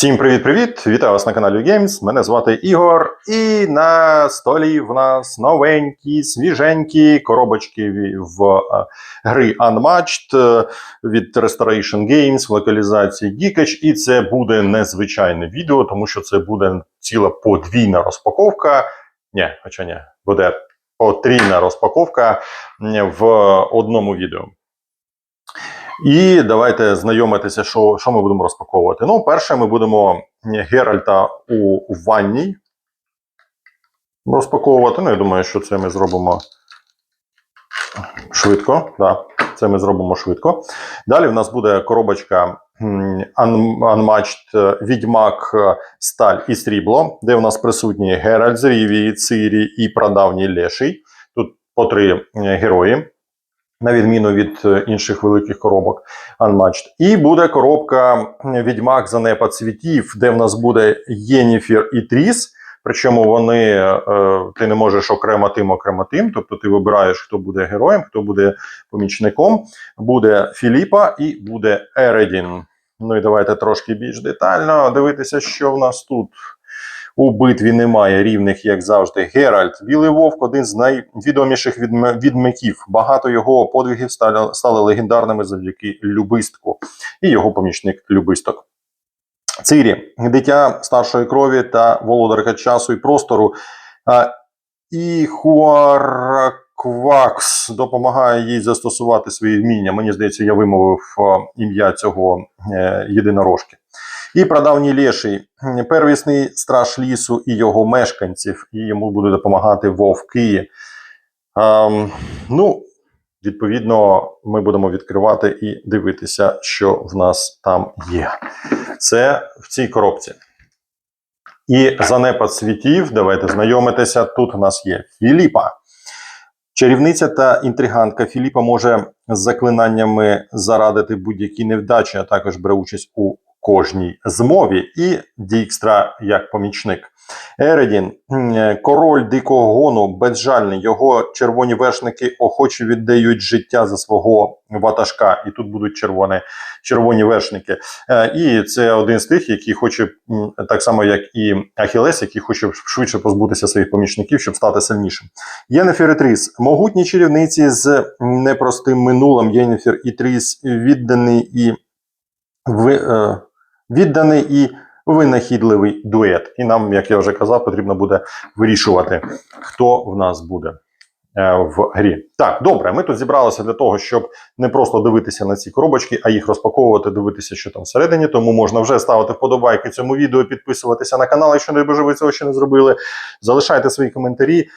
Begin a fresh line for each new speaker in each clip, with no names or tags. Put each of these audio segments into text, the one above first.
Всім привіт-привіт! Вітаю вас на каналі Games. Мене звати Ігор. І на столі в нас новенькі, свіженькі коробочки в е, гри Unmatched е, від Restoration Games в локалізації Geekage. І це буде незвичайне відео, тому що це буде ціла подвійна розпаковка. Ні, хоча ні, буде потрійна розпаковка в одному відео. І давайте знайомитися, що, що ми будемо розпаковувати. Ну, перше, ми будемо Геральта у, у ванній розпаковувати. Ну, я думаю, що це ми зробимо швидко. Да, це ми зробимо швидко. Далі в нас буде коробочка Unmatched е, Відьмак е, Сталь і Срібло, де у нас присутні Геральт з Рівії, Цирі і Прадавній Леший. Тут по три е, герої на відміну від е, інших великих коробок Unmatched. І буде коробка Відьмак Занепад світів, де в нас буде Єніфір і Тріс. Причому вони е, ти не можеш окремо тим, окремо тим. Тобто ти вибираєш, хто буде героєм, хто буде помічником. Буде Філіпа і буде Ередін. Ну і давайте трошки більш детально дивитися, що в нас тут. У битві немає рівних, як завжди. Геральт, Білий Вовк один з найвідоміших відмиків. Багато його подвигів стали, стали легендарними завдяки Любистку і його помічник Любисток. Цирі, дитя старшої крові та володарка часу і простору. І Хуараквакс допомагає їй застосувати свої вміння. Мені здається, я вимовив ім'я цього е, єдинорожки. І прадавній леший, первісний страж лісу і його мешканців, і йому будуть допомагати вовки. Ем, ну, відповідно, ми будемо відкривати і дивитися, що в нас там є. Це в цій коробці. І занепад світів. Давайте знайомитися. Тут у нас є Філіпа. Чарівниця та інтригантка Філіпа може з заклинаннями зарадити будь-які невдачі, а також бере участь у кожній змові. І Дікстра як помічник. Ередін, король дикого гону, безжальний. Його червоні вершники охоче віддають життя за свого ватажка. І тут будуть червоні, червоні вершники. Е, І це один з тих, який хоче, так само як і Ахілес, який хоче швидше позбутися своїх помічників, щоб стати сильнішим. Єнефір і Тріс, могутні чарівниці з непростим минулим. Єнефір і Тріс відданий і е, відданий і винахідливий дует. І нам, як я вже казав, потрібно буде вирішувати, хто в нас буде е, в грі. Так, добре, ми тут зібралися для того, щоб не просто дивитися на ці коробочки, а їх розпаковувати, дивитися, що там всередині. Тому можна вже ставити вподобайки цьому відео, підписуватися на канал, якщо не боже ви цього ще не зробили. Залишайте свої коментарі.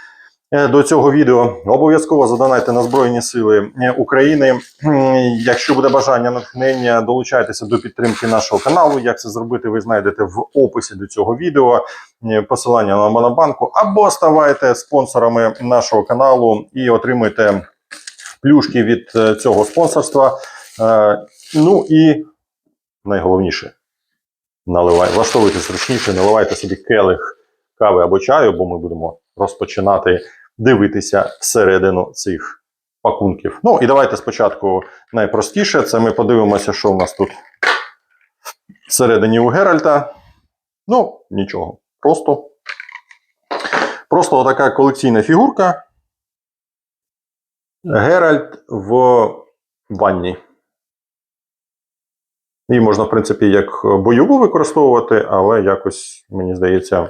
Е, До цього відео обов'язково задонайте на Збройні Сили е, України. Якщо буде бажання натхнення, долучайтеся до підтримки нашого каналу. Як це зробити, ви знайдете в описі до цього відео Е, посилання на Монобанку, або ставайте спонсорами нашого каналу і отримуйте плюшки від цього спонсорства. Ну і найголовніше, наливай, влаштовуйте зручніше, наливайте собі келих кави або чаю, бо ми будемо розпочинати дивитися всередину цих пакунків. Ну і давайте спочатку найпростіше. Це ми подивимося, що в нас тут всередині у Геральта. Ну, нічого. Просто. Просто отака колекційна фігурка. Геральт в ванні. Її можна, в принципі, як бойову використовувати, але якось, мені здається,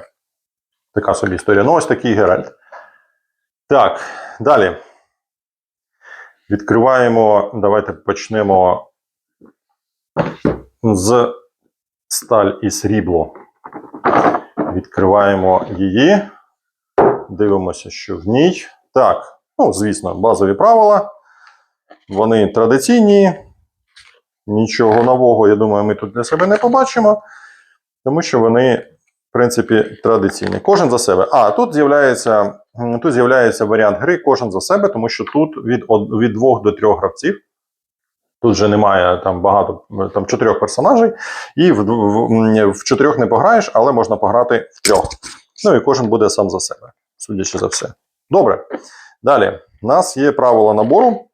така собі історія. Ну, ось такий Геральт. Так, далі. Відкриваємо. Давайте почнемо з сталь і срібло. Відкриваємо її. Дивимося, що в ній. Так, ну, звісно, базові правила. Вони традиційні. Нічого нового, я думаю, ми тут для себе не побачимо, тому що вони, в принципі, традиційні. Кожен за себе. А, тут з'являється, тут з'являється варіант гри кожен за себе, тому що тут від, від двох до трьох гравців. Тут вже немає там багато там чотирьох персонажей, і в, в, в чотирьох не пограєш, але можна пограти в трьох. Ну і кожен буде сам за себе, судячи за все. Добре. Далі. У нас є правила набору.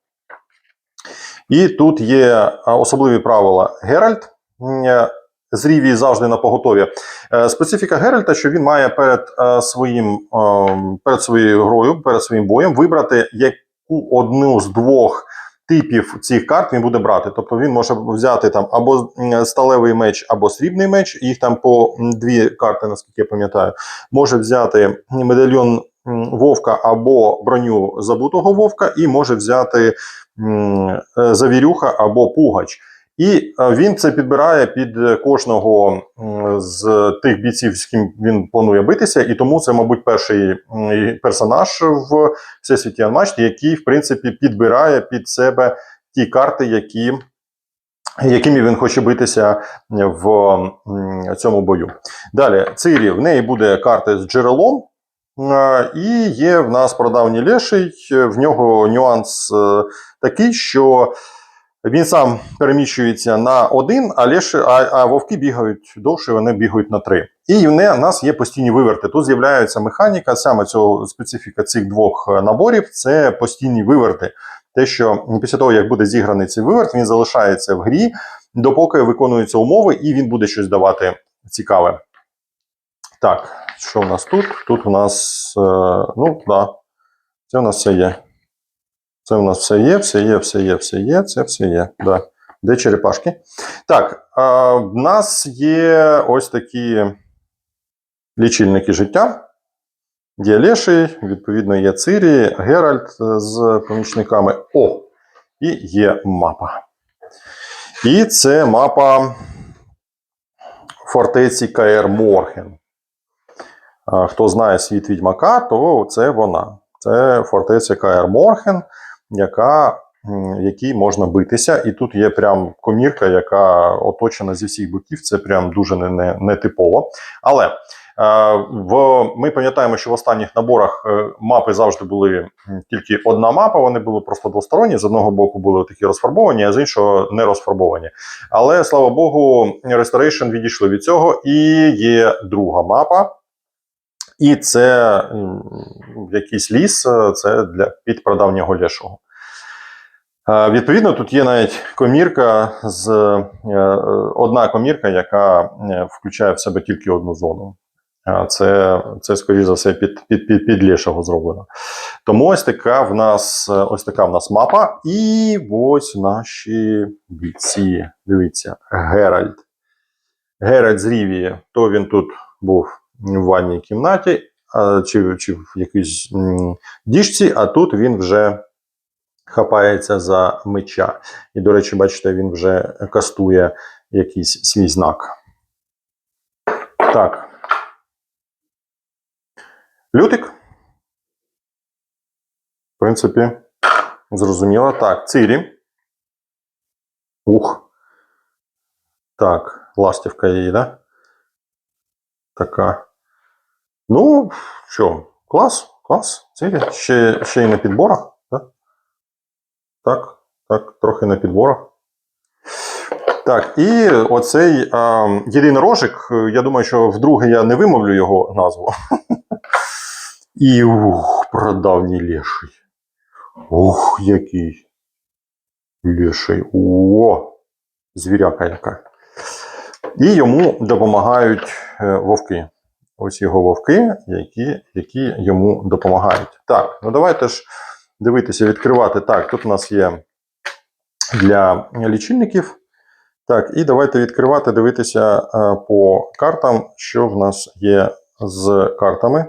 І тут є особливі правила Геральт. М, е, завжди на поготові. Е, Специфіка Геральта, що він має перед е, своїм е, перед своєю грою, перед своїм боєм вибрати яку одну з двох типів цих карт він буде брати. Тобто він може взяти там або сталевий меч, або срібний меч. Їх там по дві карти, наскільки я пам'ятаю. Може взяти медальйон вовка або броню забутого вовка, і може взяти е, завірюха або пугач. І е, він це підбирає під кожного з тих бійців, з ким він планує битися, і тому це, мабуть, перший персонаж в всесвіті Unmatched, який, в принципі, підбирає під себе ті карти, які, якими він хоче битися в цьому бою. Далі, Цирі, в неї буде карта з джерелом. е, І є в нас прадавній леший. В нього нюанс е, такий, що він сам переміщується на один, а, леші, а, а вовки бігають довше, вони бігають на три. І в нас є постійні виверти. Тут з'являється механіка, саме цього специфіка цих двох е, наборів це постійні виверти. Те, що після того, як буде зіграний цей виверт, він залишається в грі, допоки виконуються умови, і він буде щось давати цікаве. Так, що в нас тут? Тут у нас, е, ну, да, це у нас все є. Це у нас все є, все є, все є, все є, це все є. Да. Де черепашки? Так, а, в нас є ось такі лічильники життя. Є Леший, відповідно, є Цирі, Геральт з помічниками. О! І є мапа. І це мапа фортеці КР Морген. Хто знає світ відьмака, то це вона. Це фортеця КР Морген, яка, якій можна битися. І тут є прям комірка, яка оточена зі всіх боків. Це прям дуже не, не, нетипово. Але е, в, ми пам'ятаємо, що в останніх наборах е, мапи завжди були тільки одна мапа, вони були просто двосторонні. З одного боку були такі розфарбовані, а з іншого не розфарбовані. Але слава Богу, Restoration відійшли від цього, і є друга мапа. І це якийсь ліс, е, це для під прадавнього лешого. Е, Відповідно, тут є навіть комірка з е, одна комірка, яка включає в себе тільки одну зону. Це, це скоріш за все, під, під, під, під лешого зроблено. Тому ось така в нас ось така в нас мапа. І ось наші бійці. Дивіться, Геральт. Геральт з Рівії, то він тут був в ванній кімнаті чи, чи в якійсь діжці, а тут він вже хапається за меча. І, до речі, бачите, він вже кастує якийсь свій знак. Так. Лютик. В принципі, зрозуміло. Так, Цирі. Ух. Так, ластівка її, да? Така. Ну, що, клас, клас. Цирі. Ще, ще й на підборах, так? Так, так, трохи на підборах. Так, і оцей а, єдинорожик, я думаю, що вдруге я не вимовлю його назву. І ух, прадавній леший. Ух, який леший. О, звіряка яка. І йому допомагають е, вовки. Ось його вовки, які, які йому допомагають. Так, ну давайте ж дивитися, відкривати. Так, тут у нас є для лічильників. Так, і давайте відкривати, дивитися е, по картам, що в нас є з картами.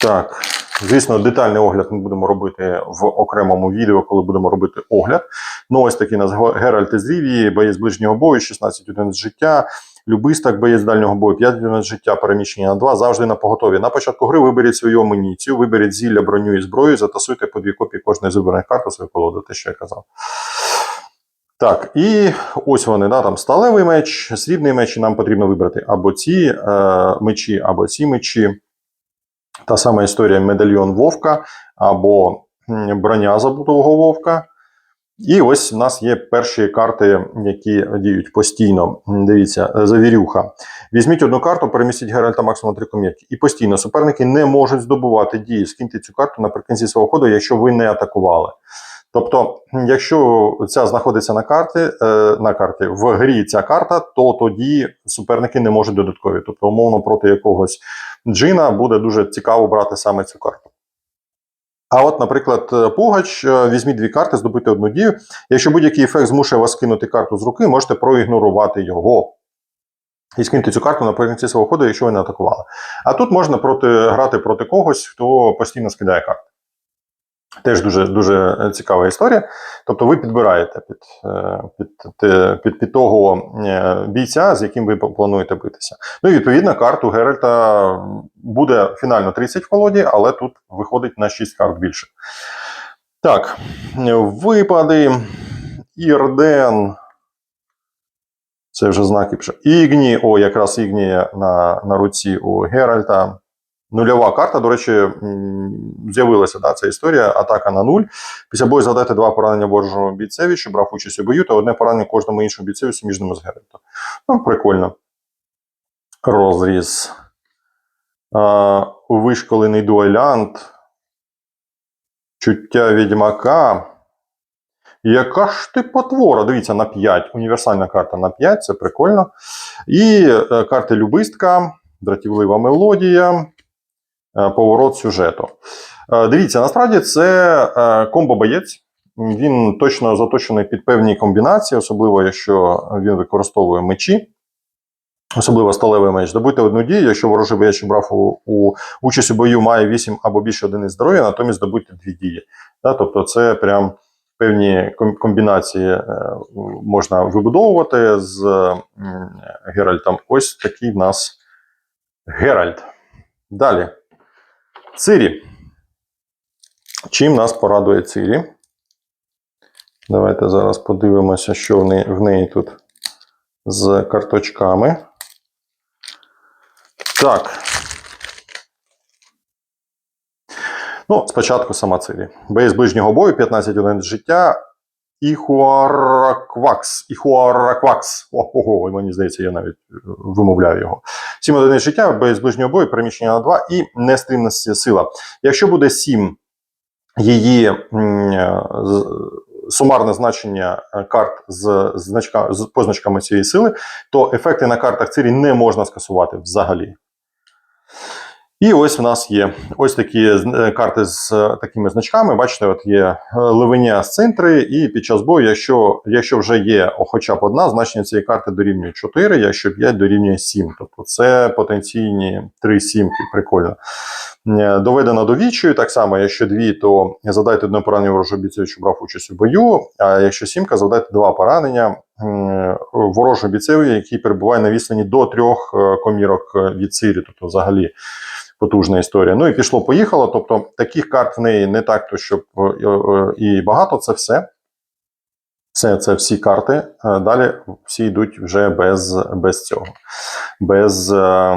Так, звісно, детальний огляд ми будемо робити в окремому відео, коли будемо робити огляд. Ну, ось такий нас Геральт із Рівії, боєць ближнього бою, 16 одиниць життя. Любистак, боєць дальнього бою, 5 одиниць життя, переміщення на 2, завжди на поготові. На початку гри виберіть свою амуніцію, виберіть зілля, броню і зброю, затасуйте по дві копії кожної з вибраних карт у свою колоду, те, що я казав. Так, і ось вони, да, там сталевий меч, срібний меч, і нам потрібно вибрати або ці е, мечі, або ці мечі. Та сама історія медальйон Вовка або броня забутого Вовка. І ось у нас є перші карти, які діють постійно. Дивіться, е, завірюха. Візьміть одну карту, перемістіть Геральта максимум три комірки. І постійно суперники не можуть здобувати дії. Скиньте цю карту наприкінці свого ходу, якщо ви не атакували. Тобто, якщо ця знаходиться на карті, е, на карті в грі ця карта, то тоді суперники не можуть додаткові. Тобто, умовно, проти якогось джина буде дуже цікаво брати саме цю карту. А от, наприклад, е, Пугач, е, візьміть дві карти, здобути одну дію. Якщо будь-який ефект змушує вас кинути карту з руки, можете проігнорувати його. І скиньте цю карту наприкінці свого ходу, якщо ви не атакували. А тут можна проти, грати проти когось, хто постійно скидає карти. Теж дуже дуже е, цікава історія. Тобто ви підбираєте під, е, під, під, під, того е, бійця, з яким ви плануєте битися. Ну і відповідно карту Геральта буде фінально 30 в колоді, але тут виходить на 6 карт більше. Так, випади. Ірден. Це вже пише. Ігні, о, якраз Ігнія на, на руці у Геральта. Нульова карта, до речі, з'явилася да, ця історія. Атака на нуль. Після бою згадайте два поранення ворожого бійцеві, що брав участь у бою, та одне поранення кожному іншому бійцеві суміжному з Геральтом. Ну, прикольно. Розріз. А, вишколений дуелянт. Чуття відьмака. Яка ж ти потвора? Дивіться, на 5. Універсальна карта на 5, це прикольно. І е, карта Любистка, дратівлива мелодія, поворот сюжету. Е, дивіться, насправді це е, комбо-боєць. Він точно заточений під певні комбінації, особливо якщо він використовує мечі. Особливо сталевий меч. Добути одну дію, якщо ворожий боєць, брав у, у участь у бою, має 8 або більше одиниць здоров'я, натомість добути дві дії. Да, тобто це прям певні комбінації е, можна вибудовувати з Геральтом. Ось такий в нас Геральт. Далі. Цирі. Чим нас порадує Цирі? Давайте зараз подивимося, що в неї, в неї тут з карточками. Так. Ну, спочатку сама Цирі. Без ближнього бою, 15 одиниць життя. Іхуараквакс. Іхуараквакс. Ого, мені здається, я навіть е, вимовляю його. 7 одиниць життя, без ближнього бою, переміщення на 2 і нестримності сила. Якщо буде 7 її е, сумарне значення е, карт з, значка, з позначками цієї сили, то ефекти на картах Цирі не можна скасувати взагалі. І ось в нас є ось такі е, карти з е, такими значками. Бачите, от є е, ливеня з центри, і під час бою, якщо, якщо вже є хоча б одна, значення цієї карти дорівнює 4, якщо 5 дорівнює 7. Тобто це потенційні 3 сімки, прикольно. Доведено до відчаю, так само, якщо дві, то задайте одне поранення ворожого бійцю, що брав участь у бою. А якщо сімка, завдайте два поранення м, ворожого бійцеві, який перебуває на відстані до трьох е, комірок е, від Цирі, тобто взагалі потужна історія. Ну і пішло-поїхало. Тобто таких карт в неї не так, то щоб е, е, і багато, це все. Це, це всі карти. Е, Далі всі йдуть вже без, без цього, без е,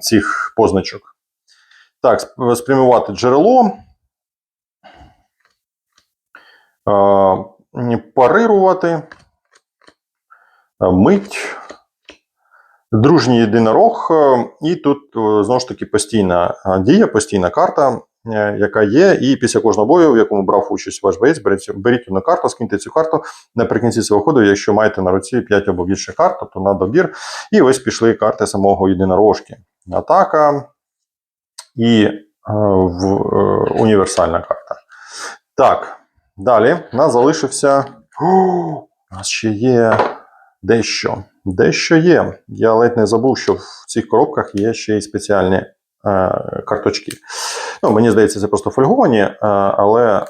цих позначок. Так, спрямувати джерело. Е, Парирувати. Мить. Дружній єдинорог, і тут е, знову ж таки постійна е, дія, постійна карта, е, яка є. І після кожного бою, в якому брав участь ваш боєць, беріть, беріть одну карту, скиньте цю карту наприкінці свого ходу, якщо маєте на руці 5 або більше карт, тобто на добір. І ось пішли карти самого єдинорожки. Атака і в, універсальна карта. Так, далі у нас залишився. У нас ще є дещо. Дещо є. Я ледь не забув, що в цих коробках є ще й спеціальні е, карточки. Ну, мені здається, це просто фольговані, е, але е,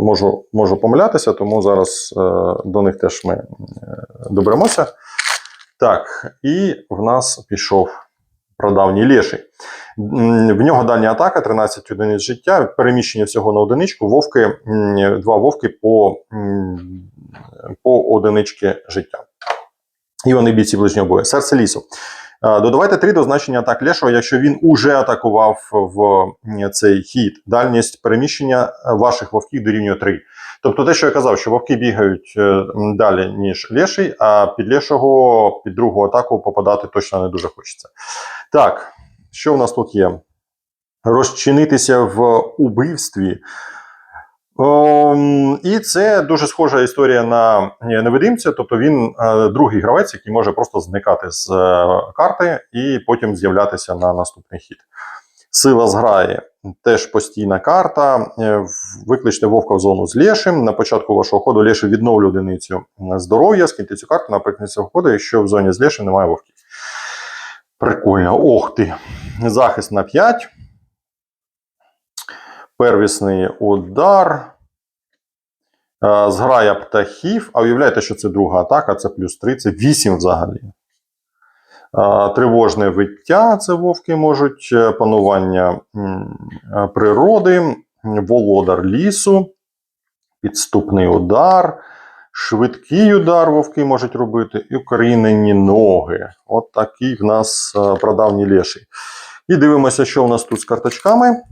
можу, можу помилятися, тому зараз е, до них теж ми е, доберемося. Так, і в нас пішов прадавній леший. В нього дальня атака, 13 одиниць життя, переміщення всього на одиничку, вовки, два вовки по, по одинички життя. І вони бійці ближнього бою. Серце лісу. Е, Додавайте 3 до значення атак Лешого, якщо він уже атакував в цей хід. Дальність переміщення ваших вовків дорівнює 3. Тобто те, що я казав, що вовки бігають е, далі, ніж Леший, а під Лешого, під другу атаку попадати точно не дуже хочеться. Так, що в нас тут є? Розчинитися в убивстві. Ем, і це дуже схожа історія на е, невидимця. Тобто він е, другий гравець, який може просто зникати з е, карти і потім з'являтися на наступний хід. Сила зграє теж постійна карта. Е, Викличте вовка в зону з лєшим. На початку вашого ходу лєший відновлює одиницю здоров'я. Скиньте цю карту наприкінці ходу, якщо в зоні з лєшим немає вовків. Прикольно. Ох ти. Захист на 5. Первісний удар. Е, Зграя птахів. А уявляєте, що це друга атака, це плюс 3, це 8 взагалі. Тривожне виття це вовки можуть, е, панування е, природи, володар лісу, підступний удар, швидкий удар вовки можуть робити, і укорінені ноги. От такий в нас е, прадавній леший. І дивимося, що у нас тут з карточками.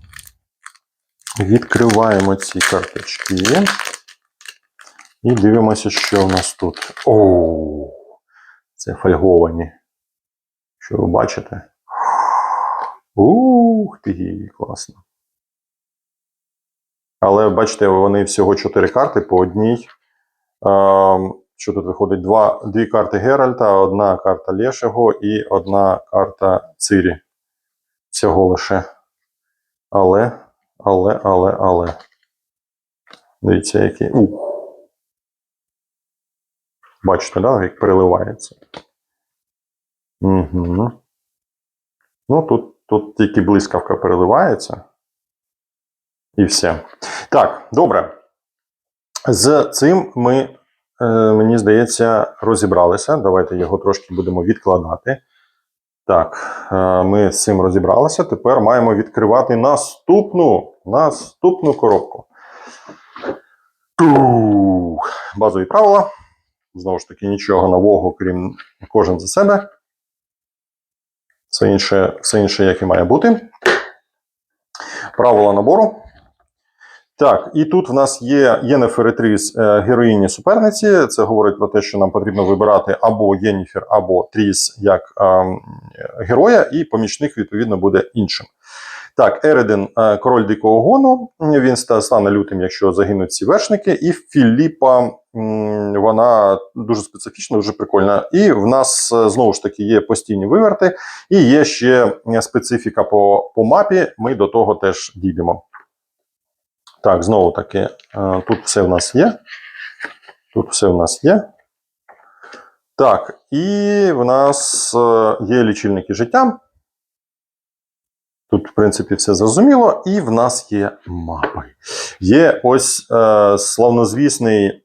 Відкриваємо ці карточки. І дивимося, що у нас тут. О, це фольговані. Що ви бачите? Ух ти, класно. Але бачите, вони всього 4 карти по одній. Що тут виходить? Два, дві карти Геральта, одна карта Лешего і одна карта Цирі. Всього лише. Але, але, але, але. Дивіться, який. Бачите, да, як переливається. Угу. Ну, тут, тут тільки блискавка переливається. І все. Так, добре. З цим ми, е, мені здається, розібралися. Давайте його трошки будемо відкладати. Так, е, ми з цим розібралися. Тепер маємо відкривати наступну, наступну коробку. Базові правила. Знову ж таки, нічого нового, крім кожен за себе. Все інше, все інше, як і має бути. Правила набору. Так, і тут в нас є Єнефер і Тріс, е, героїні суперниці. Це говорить про те, що нам потрібно вибирати або Єніфер, або Тріс як ем, героя, і помічник, відповідно, буде іншим. Так, Ереден, е, король дикого гону. Він стане лютим, якщо загинуть ці вершники. І Філіпа, вона дуже специфічна, дуже прикольна. І в нас е, знову ж таки є постійні виверти, і є ще е, специфіка по, по мапі. Ми до того теж дійдемо. Так, знову таки, е, тут все в нас є. Тут все в нас є. Так, і в нас є лічильники життя. Тут, в принципі, все зрозуміло. І в нас є мапи. Є ось е, славнозвісний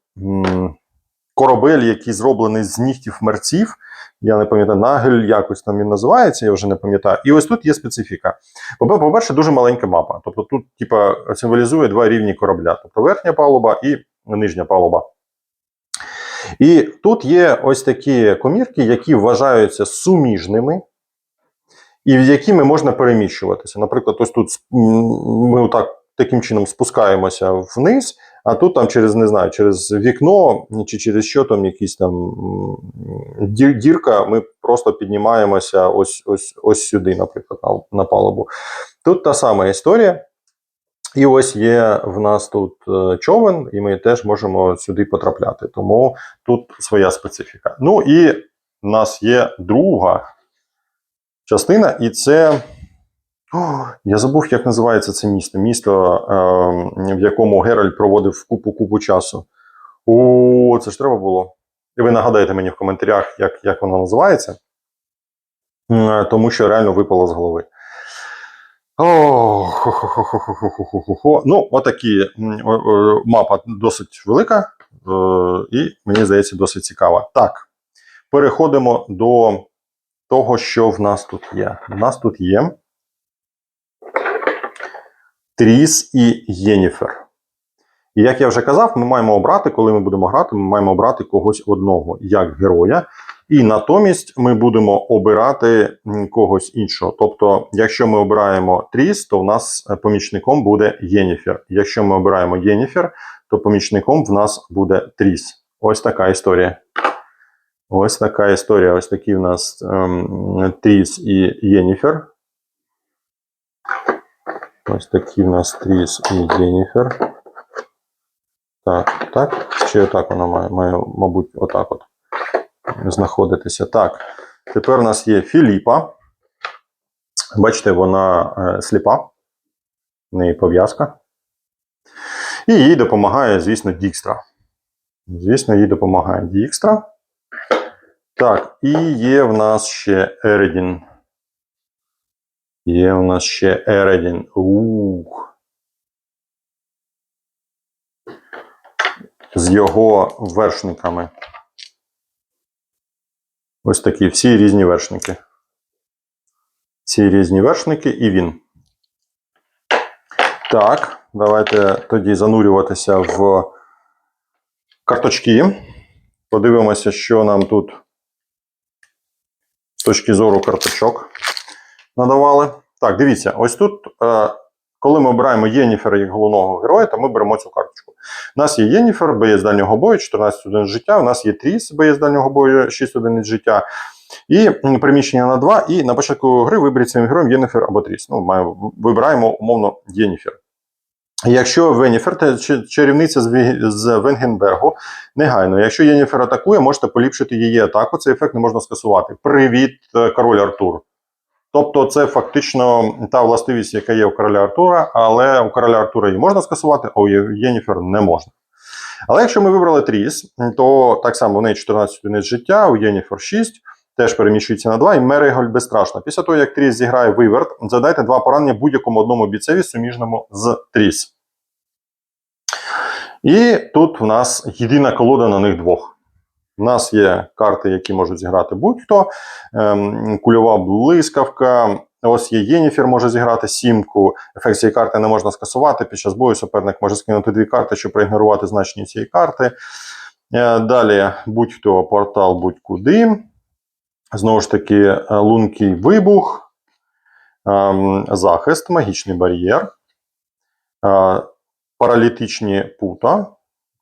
корабель, який зроблений з нігтів мерців. Я не пам'ятаю, нагель якось там він називається, я вже не пам'ятаю. І ось тут є специфіка. По- По-перше, дуже маленька мапа. Тобто тут, типа, символізує два рівні корабля: тобто верхня палуба і нижня палуба. І тут є ось такі комірки, які вважаються суміжними, і в якими можна переміщуватися. Наприклад, ось тут ми отак таким чином спускаємося вниз, а тут там через не знаю, через вікно чи через що там якісь там дірка, ми просто піднімаємося ось ось ось сюди, наприклад, на, на палубу. Тут та сама історія. І ось є в нас тут е, човен, і ми теж можемо сюди потрапляти. Тому тут своя специфіка. Ну і в нас є друга частина, і це. Я забув, як називається це місто. Місто, е, в якому Геральт проводив купу купу часу. О, це ж треба було. І ви нагадаєте мені в коментарях, як, як воно називається. Е, Тому що реально випало з голови. О. Ну, отакі мапа досить велика, е, і мені здається, досить цікава. Так, переходимо до того, що в нас тут є. У нас тут є Тріс і Єніфер. І як я вже казав, ми маємо обрати, коли ми будемо грати, ми маємо обрати когось одного як героя. І натомість ми будемо обирати когось іншого. Тобто, якщо ми обираємо Тріс, то в нас е, помічником буде Єніфер. Якщо ми обираємо Єніфер, то помічником в нас буде Тріс. Ось така історія. Ось така історія. Ось такі в нас ем, Тріс і Єніфер. Ось такі в нас Тріс і Єніфер. Так, так. Чи отак воно має, має, мабуть, отак от знаходитися. Так. Тепер у нас є Філіпа. Бачите, вона е, сліпа. В неї пов'язка. І їй допомагає, звісно, Дікстра. Звісно, їй допомагає Дікстра. Так, і є в нас ще Ередін. Є в нас ще Ередін. Ух. З його вершниками. Ось такі всі різні вершники. Всі різні вершники і він. Так, давайте тоді занурюватися в карточки. Подивимося, що нам тут з точки зору карточок надавали. Так, дивіться, ось тут, е, коли ми обираємо Єніфера як головного героя, то ми беремо цю карточку. У нас є Єніфер, боєць дальнього бою, 14 одиниць життя. У нас є Тріс, боєць дальнього бою, 6 одиниць життя. І приміщення на 2. І на початку гри виберіть своїм героєм Єніфер або Тріс. Ну, маємо, вибираємо умовно Єніфер. Якщо Веніфер це чарівниця з Венгенбергу, негайно. Якщо Єніфер атакує, можете поліпшити її атаку. Цей ефект не можна скасувати. Привіт, е, король Артур. Тобто, це фактично та властивість, яка є у короля Артура, але у короля Артура її можна скасувати, а у Єніфер не можна. Але якщо ми вибрали Тріс, то так само у неї 14 одиниць життя, у Єніфер 6, теж переміщується на 2, і Мериголь безстрашна. Після того, як Тріс зіграє виверт, задайте два поранення будь-якому одному бійцеві суміжному з Тріс. І тут в нас єдина колода на них двох. У нас є карти, які можуть зіграти будь-хто. Ем, кульова блискавка. Ось є Єніфер, може зіграти сімку. Ефект цієї карти не можна скасувати. Під час бою суперник може скинути дві карти, щоб проігнорувати значення цієї карти. Е, Далі будь-хто портал будь-куди. Знову ж таки, е, лункий вибух, ем, захист, магічний бар'єр, е, паралітичні пута.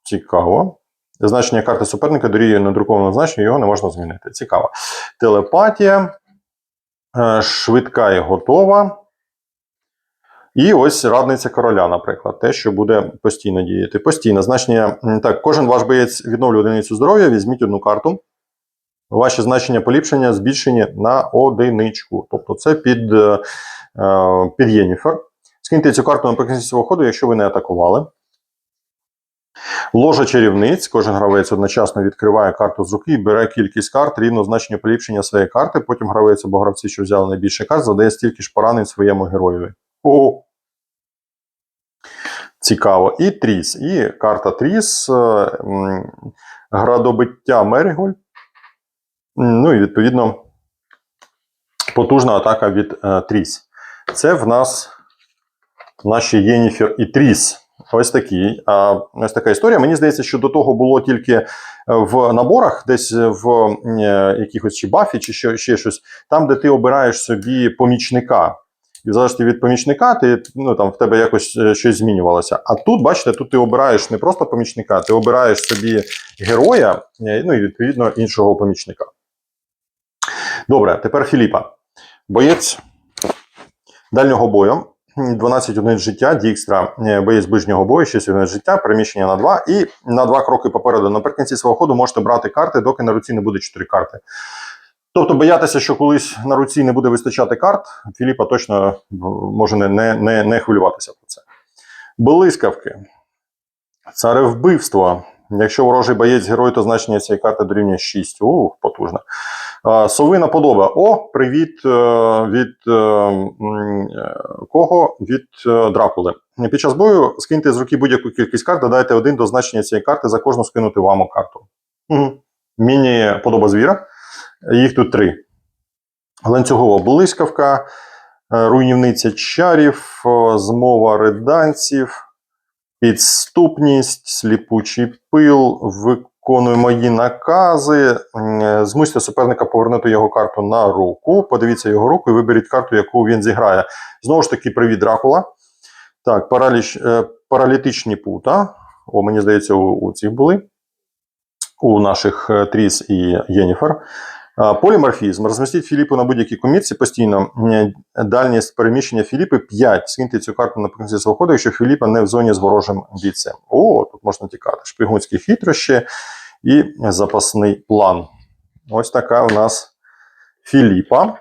Цікаво. Значення карти суперника дорівнює надрукованому значенню, його не можна змінити. Цікаво. Телепатія, е, швидка і готова. І ось радниця короля, наприклад, те, що буде постійно діяти. Постійно значення. Так, кожен ваш боєць відновлює одиницю здоров'я, візьміть одну карту. Ваші значення поліпшення збільшені на одиничку. Тобто це під, е, е, під Єніфер. Скиньте цю карту наприкінці свого ходу, якщо ви не атакували. Ложа чарівниць. Кожен гравець одночасно відкриває карту з руки і бере кількість карт рівно значенню поліпшення своєї карти. Потім гравець або гравці, що взяли найбільше карт, задає стільки ж поранень своєму героєві. О! Цікаво. І Тріс. І карта Тріс. е, Градобиття Меріголь. Ну і відповідно потужна атака від е, Тріс. Це в нас наші Єніфер і Тріс. Ось такі. Ось така історія. Мені здається, що до того було тільки е, в наборах, десь в е, якихось чи бафі, чи що, ще щось, там, де ти обираєш собі помічника. І в залежності від помічника, ти, ну, там, в тебе якось е, щось змінювалося. А тут, бачите, тут ти обираєш не просто помічника, ти обираєш собі героя, е, ну і відповідно іншого помічника. Добре, тепер Філіпа. Боєць дальнього бою. 12 одиниць життя, Дікстра, е, боєць ближнього бою, 6 одиниць життя, переміщення на 2 і на 2 кроки попереду. Наприкінці свого ходу можете брати карти, доки на руці не буде 4 карти. Тобто боятися, що колись на руці не буде вистачати карт, Філіпа точно е, може не, не, не хвилюватися про це. Блискавки. Царевбивство. Якщо ворожий боєць герой, то значення цієї карти дорівнює 6. Ух, потужно. Совина подоба. О, привіт е, від е, е, кого? Від Дракули. Під час бою скиньте з руки будь-яку кількість карт, додайте один до значення цієї карти за кожну скинути вам карту. Угу. Міні подоба звіра. Їх тут три. Ланцюгова блискавка, руйнівниця чарів, змова реданців, підступність, сліпучий пил, виконуй мої накази. М, Змусьте суперника повернути його карту на руку. Подивіться його руку і виберіть карту, яку він зіграє. Знову ж таки, привіт, Дракула. Так, параліч, е, паралітичні пута. О, мені здається, у, у цих були. У наших е, Тріс і Єніфер. Поліморфізм. Розмістіть Філіпу на будь-якій комірці постійно. Дальність переміщення Філіпи 5. Скиньте цю карту наприкінці свого ходу, якщо Філіпа не в зоні з ворожим бійцем. О, тут можна тікати. Шпигунські хитрощі і запасний план. Ось така у нас Філіпа.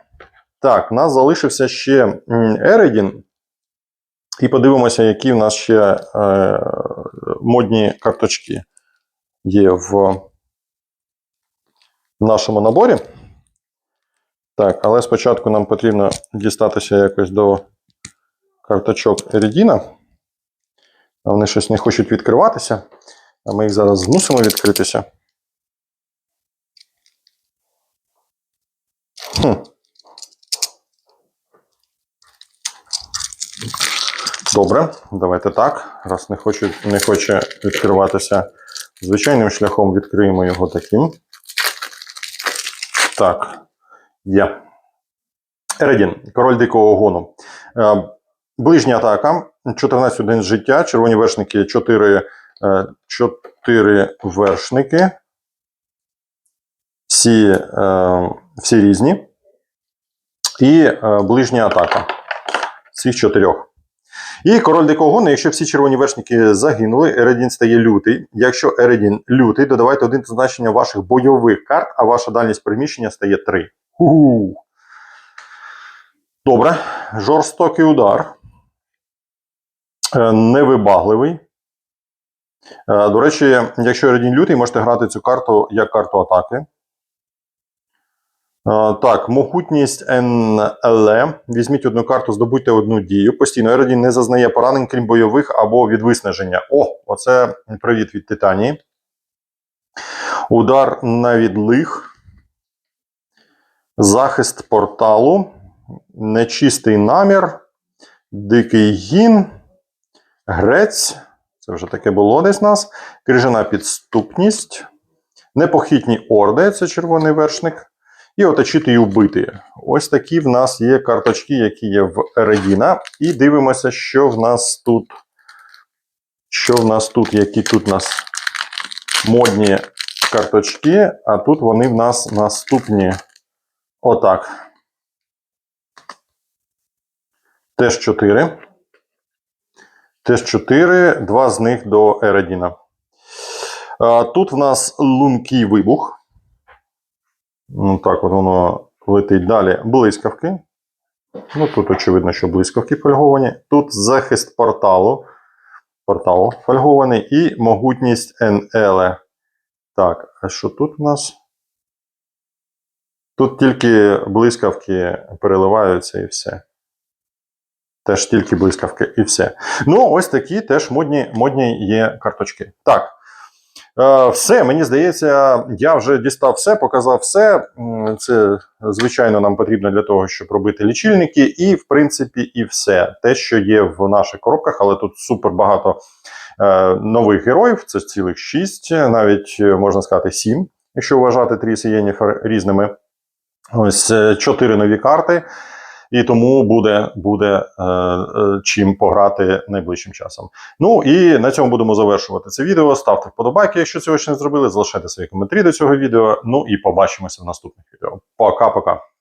Так, у нас залишився ще Ередін. І подивимося, які в нас ще е, модні карточки є в нашому наборі. Так, але спочатку нам потрібно дістатися якось до карточок Ерідіна. Вони щось не хочуть відкриватися, а ми їх зараз змусимо відкритися. Хм. Добре, давайте так. Раз не, хочу, не хоче відкриватися звичайним шляхом, відкриємо його таким. Так, є. Ередін, король дикого гону. Е, ближня атака. 14 один життя. Червоні вершники 4, е, 4 вершники. Всі, е, всі різні. І е, ближня атака. Цих чотирьох. І король дикого гону, якщо всі червоні вершники загинули, Ередін стає лютий. Якщо Ередін лютий, додавайте один до значення ваших бойових карт, а ваша дальність переміщення стає 3. Ху-ху. Добре. Жорстокий удар. Е, Невибагливий. Е, До речі, якщо Ередін лютий, можете грати цю карту як карту атаки. Е, Так, могутність НЛ. Візьміть одну карту, здобудьте одну дію. Постійно Ередін не зазнає поранень, крім бойових або від виснаження. О, оце привіт від Титанії. Удар на відлиг. Захист порталу. Нечистий намір. Дикий гін. Грець. Це вже таке було десь нас. Крижана підступність. Непохитні орди це червоний вершник. І оточити і убити. Ось такі в нас є карточки, які є в Ередіна. І дивимося, що в нас тут. Що в нас тут, які тут у нас модні карточки, а тут вони в нас наступні. Отак. Теж 4. Теж 4, два з них до Ередіна. Тут в нас лункий вибух. Ну, так, от воно летить далі. Блискавки. Ну, тут очевидно, що блискавки фольговані. Тут захист порталу. Порталу фольгований і могутність НЛ. Так, а що тут у нас? Тут тільки блискавки переливаються і все. Теж тільки блискавки і все. Ну, ось такі теж модні, модні є карточки. Так. Е, Все, мені здається, я вже дістав все, показав все. Це, звичайно, нам потрібно для того, щоб робити лічильники, і, в принципі, і все. Те, що є в наших коробках, але тут супер багато е, нових героїв, це цілих шість, навіть е, можна сказати, сім, якщо вважати Тріс і Єніфер різними. Ось чотири нові карти. І тому буде, буде е, е, чим пограти найближчим часом. Ну і на цьому будемо завершувати це відео. Ставте вподобайки, якщо цього ще не зробили. Залишайте свої коментарі до цього відео. Ну і побачимося в наступних відео. Пока-пока.